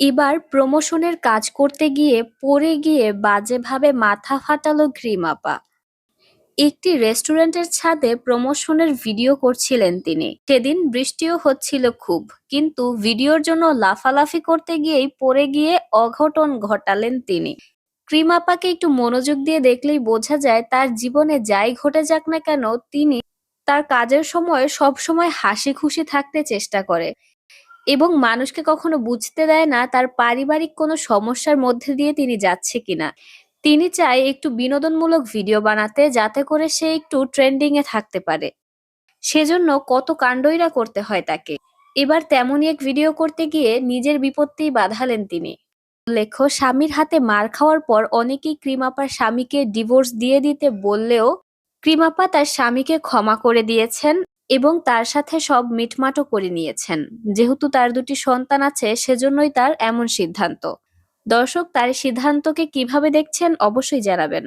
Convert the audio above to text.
এবার প্রমোশনের কাজ করতে গিয়ে পড়ে গিয়ে বাজেভাবে মাথা ফাটালো ক্রিম আপা একটি রেস্টুরেন্টের ছাদে প্রমোশনের ভিডিও করছিলেন তিনি। সেদিন বৃষ্টিও হচ্ছিল খুব, কিন্তু ভিডিওর জন্য লাফালাফি করতে গিয়েই পড়ে গিয়ে অঘটন ঘটালেন তিনি। ক্রিম আপাকে একটু মনোযোগ দিয়ে দেখলেই বোঝা যায় তার জীবনে যাই ঘটে যাক না কেন, তিনি তার কাজের সময় সব সময় হাসি খুশি থাকতে চেষ্টা করে। এবং মানুষকে কখনো বুঝতে দেয় না তার পারিবারিক কোনো সমস্যার মধ্যে দিয়ে তিনি যাচ্ছে কিনা। তিনি চায় একটু বিনোদনমূলক ভিডিও বানাতে যাতে করে সে একটু ট্রেন্ডিং এ থাকতে পারে। সেজন্য কত কাণ্ডই না করতে হয় তাকে। এবার তেমনই এক ভিডিও করতে গিয়ে নিজের বিপত্তি বাধালেন তিনি। উল্লেখ্য স্বামীর হাতে মার খাওয়ার পর অনেকেই ক্রিমাপার স্বামীকে ডিভোর্স দিয়ে দিতে বললেও ক্রিমাপা তার স্বামীকে ক্ষমা করে দিয়েছেন। এবং তার সাথে সব মিটমাটও করে নিয়েছেন। যেহেতু তার দুটি সন্তান আছে, সেজন্যই তার এমন সিদ্ধান্ত। দর্শক, তার সিদ্ধান্তকে কীভাবে দেখছেন অবশ্যই জানাবেন।